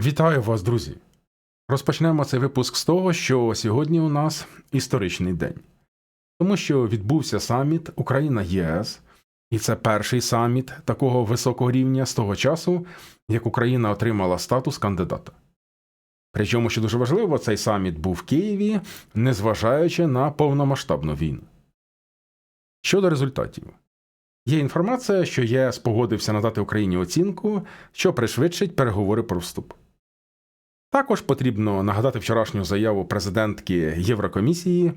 Вітаю вас, друзі! Розпочнемо цей випуск з того, що сьогодні у нас історичний день, тому що відбувся саміт Україна ЄС, і це перший саміт такого високого рівня з того часу, як Україна отримала статус кандидата. Причому, що дуже важливо, цей саміт був в Києві, незважаючи на повномасштабну війну. Щодо результатів, є інформація, що ЄС погодився надати Україні оцінку, що пришвидшить переговори про вступ. Також потрібно нагадати вчорашню заяву президентки Єврокомісії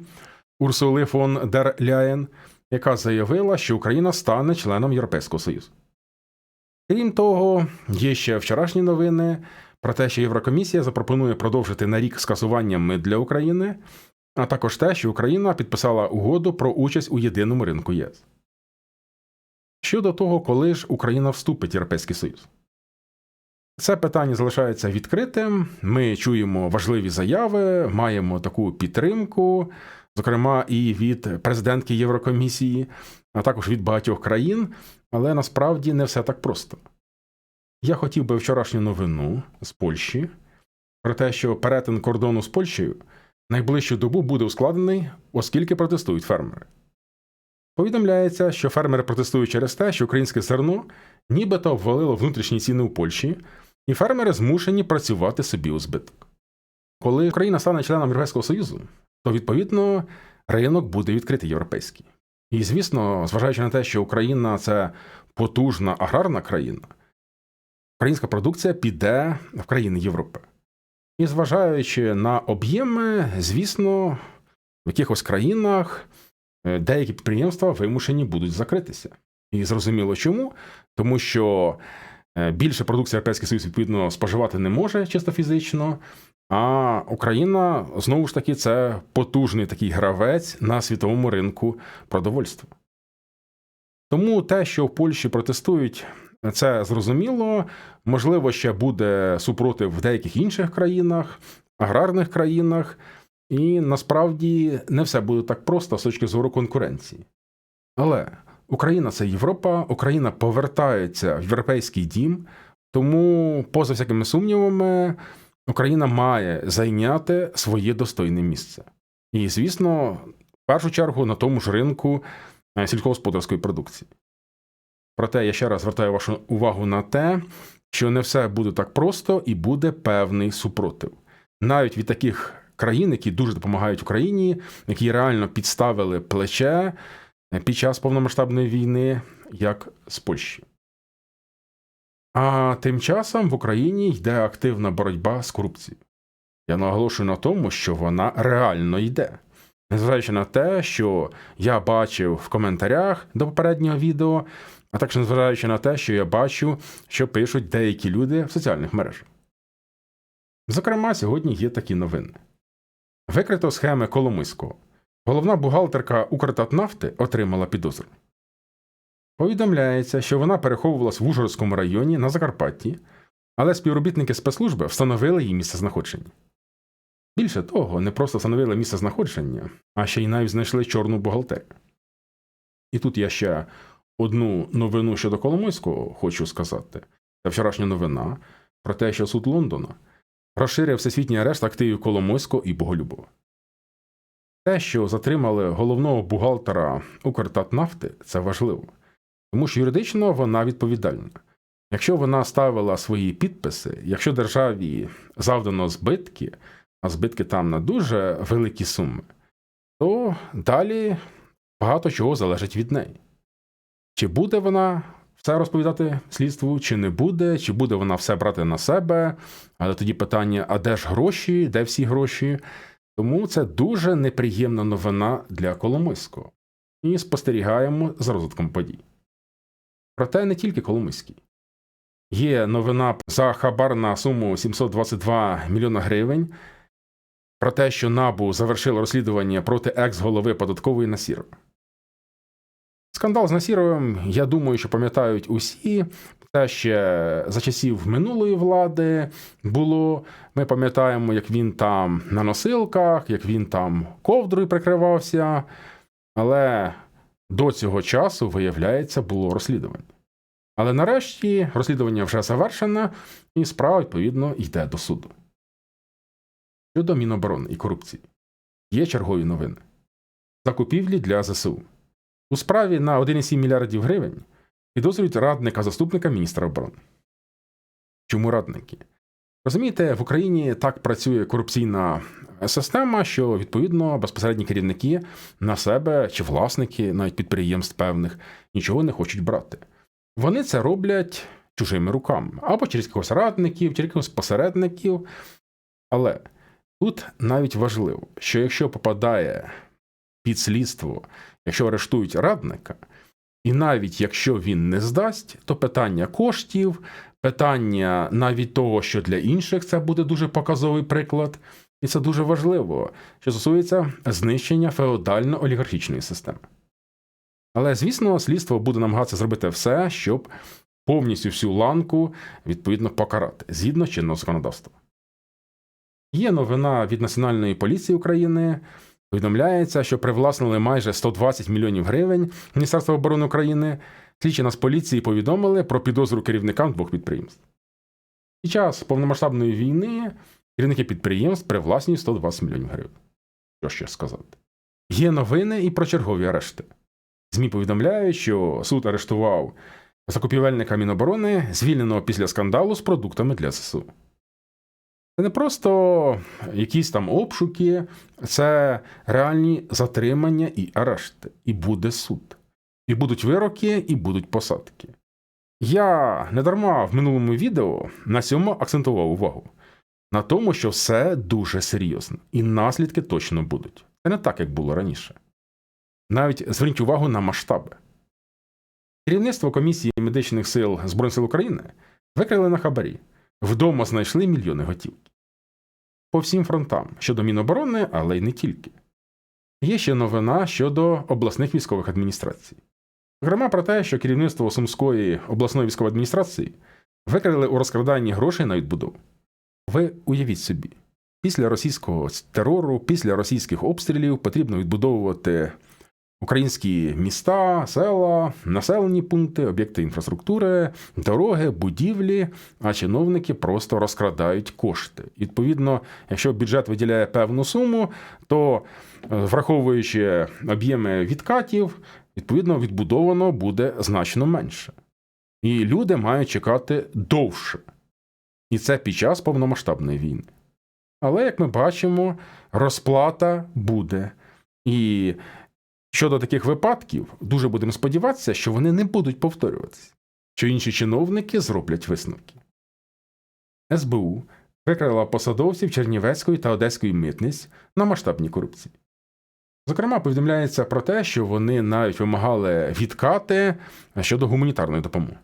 Урсули фон дер Ляєн, яка заявила, що Україна стане членом Європейського Союзу. Крім того, є ще вчорашні новини про те, що Єврокомісія запропонує продовжити на рік скасування мит для України, а також те, що Україна підписала угоду про участь у єдиному ринку ЄС. Щодо того, коли ж Україна вступить в Європейський Союз. Це питання залишається відкритим. Ми чуємо важливі заяви, маємо таку підтримку, зокрема і від президентки Єврокомісії, а також від багатьох країн, але насправді не все так просто. Я хотів би вчорашню новину з Польщі про те, що перетин кордону з Польщею найближчу добу буде ускладнений, оскільки протестують фермери. Повідомляється, що фермери протестують через те, що українське зерно нібито обвалило внутрішні ціни у Польщі, і фермери змушені працювати собі у збиток. Коли Україна стане членом Європейського Союзу, то відповідно ринок буде відкритий європейський. І звісно, зважаючи на те, що Україна це потужна аграрна країна, українська продукція піде в країни Європи. І зважаючи на об'єми, звісно, в якихось країнах е, деякі підприємства вимушені будуть закритися. І зрозуміло чому, тому що більше продукції Європейський Союз відповідно споживати не може чисто фізично. А Україна знову ж таки це потужний такий гравець на світовому ринку продовольства. Тому те, що в Польщі протестують, це зрозуміло. Можливо, ще буде супротив в деяких інших країнах, аграрних країнах, і насправді не все буде так просто з точки зору конкуренції. Але Україна це Європа, Україна повертається в європейський дім, тому, поза всякими сумнівами, Україна має зайняти своє достойне місце. І, звісно, в першу чергу на тому ж ринку е, сільськогосподарської продукції. Проте я ще раз звертаю вашу увагу на те, що не все буде так просто і буде певний супротив. Навіть від таких країн, які дуже допомагають Україні, які реально підставили плече під час повномасштабної війни, як з Польщі. А тим часом в Україні йде активна боротьба з корупцією. Я наголошую на тому, що вона реально йде. Незважаючи на те, що я бачив в коментарях до попереднього відео, а також незважаючи на те, що я бачу, що пишуть деякі люди в соціальних мережах. Зокрема, сьогодні є такі новини. Викрито схеми Коломийського. Головна бухгалтерка Укртатнафти отримала підозру. Повідомляється, що вона переховувалась в Ужгородському районі на Закарпатті, але співробітники спецслужби встановили її місце знаходження. Більше того, не просто встановили місце знаходження, а ще й навіть знайшли чорну бухгалтерію. І тут я ще одну новину щодо Коломойського хочу сказати: це вчорашня новина про те, що суд Лондона розширив всесвітній арешт активів Коломойського і Боголюбова. Те, що затримали головного бухгалтера Укртатнафти, це важливо, тому що юридично вона відповідальна. Якщо вона ставила свої підписи, якщо державі завдано збитки, а збитки там на дуже великі суми, то далі багато чого залежить від неї. Чи буде вона все розповідати слідству, чи не буде, чи буде вона все брати на себе, але тоді питання: а де ж гроші, де всі гроші? Тому це дуже неприємна новина для Коломийського. І спостерігаємо за розвитком подій. Проте не тільки Коломийський. Є новина за хабар на суму 722 мільйона гривень про те, що НАБУ завершило розслідування проти екс-голови податкової Насірова. Скандал з Насіровим, я думаю, що пам'ятають усі. Це ще за часів минулої влади було. Ми пам'ятаємо, як він там на носилках, як він там ковдрою прикривався. Але до цього часу, виявляється, було розслідування. Але нарешті розслідування вже завершено, і справа, відповідно, йде до суду. Щодо Міноборони і корупції, є чергові новини. Закупівлі для ЗСУ. У справі на 1,7 мільярдів гривень підозрюють радника заступника міністра оборони. Чому радники? Розумієте, в Україні так працює корупційна система, що відповідно безпосередні керівники на себе чи власники, навіть підприємств певних, нічого не хочуть брати. Вони це роблять чужими руками або через якихось радників, через якихось посередників. Але тут навіть важливо, що якщо попадає під слідство, якщо арештують радника, і навіть якщо він не здасть, то питання коштів, питання навіть того, що для інших це буде дуже показовий приклад, і це дуже важливо, що стосується знищення феодально-олігархічної системи. Але, звісно, слідство буде намагатися зробити все, щоб повністю всю ланку відповідно покарати згідно чинного законодавства. Є новина від Національної поліції України. Повідомляється, що привласнили майже 120 мільйонів гривень Міністерства оборони України. Слідчі нас поліції повідомили про підозру керівникам двох підприємств. Під час повномасштабної війни керівники підприємств привласнюють 120 мільйонів гривень. Що ще сказати? Є новини і про чергові арешти. ЗМІ повідомляють, що суд арештував закупівельника Міноборони, звільненого після скандалу з продуктами для ЗСУ. Це не просто якісь там обшуки, це реальні затримання і арешти. І буде суд. І будуть вироки, і будуть посадки. Я недарма в минулому відео на цьому акцентував увагу на тому, що все дуже серйозно, і наслідки точно будуть. Це не так, як було раніше. Навіть зверніть увагу на масштаби. Керівництво комісії медичних сил Збройних сил України викрили на хабарі. Вдома знайшли мільйони готівки. По всім фронтам щодо Міноборони, але й не тільки. Є ще новина щодо обласних військових адміністрацій. Зокрема, про те, що керівництво Сумської обласної військової адміністрації викрили у розкраданні грошей на відбудову. Ви уявіть собі, після російського терору, після російських обстрілів потрібно відбудовувати українські міста, села, населені пункти, об'єкти інфраструктури, дороги, будівлі, а чиновники просто розкрадають кошти. Відповідно, якщо бюджет виділяє певну суму, то враховуючи об'єми відкатів, відповідно відбудовано буде значно менше. І люди мають чекати довше. І це під час повномасштабної війни. Але, як ми бачимо, розплата буде. І щодо таких випадків, дуже будемо сподіватися, що вони не будуть повторюватися, що інші чиновники зроблять висновки. СБУ викрила посадовців Чернівецької та Одеської митниць на масштабній корупції. Зокрема, повідомляється про те, що вони навіть вимагали відкати щодо гуманітарної допомоги.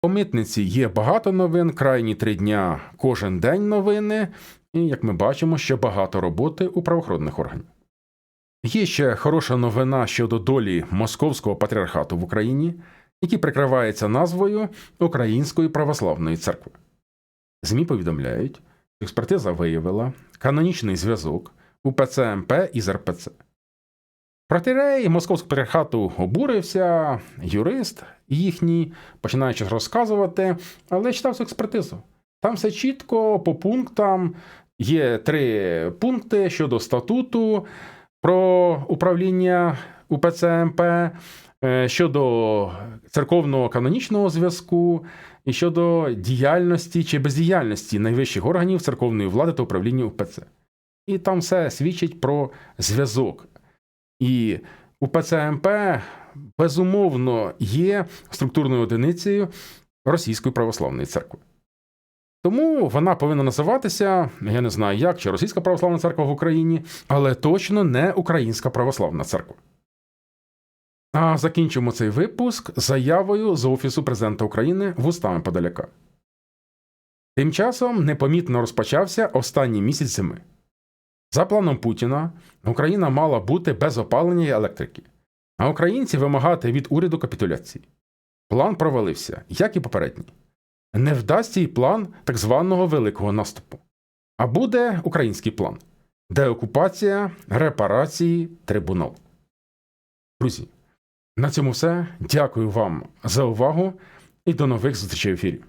По митниці є багато новин, крайні три дня кожен день новини, і, як ми бачимо, ще багато роботи у правоохоронних органів. Є ще хороша новина щодо долі Московського патріархату в Україні, який прикривається назвою Української православної церкви. ЗМІ повідомляють, що експертиза виявила канонічний зв'язок у ПЦМП із РПЦ. Протирей Московського патріархату обурився, юрист їхній, починаючи розказувати, але читав цю експертизу. Там все чітко по пунктам. Є три пункти щодо статуту про управління УПЦ МП, е, щодо церковного канонічного зв'язку і щодо діяльності чи бездіяльності найвищих органів церковної влади та управління УПЦ. І там все свідчить про зв'язок. І УПЦ МП безумовно є структурною одиницею Російської православної церкви. Тому вона повинна називатися, я не знаю як, чи Російська православна церква в Україні, але точно не Українська православна церква. А закінчимо цей випуск заявою з Офісу президента України вустами Подоляка. Тим часом непомітно розпочався останній місяць зими. За планом Путіна, Україна мала бути без опалення і електрики, а українці вимагати від уряду капітуляції. План провалився, як і попередній. Не вдасть їй план так званого великого наступу. А буде український план деокупація, репарації, трибунал. Друзі, на цьому все. Дякую вам за увагу і до нових зустрічей в ефірі.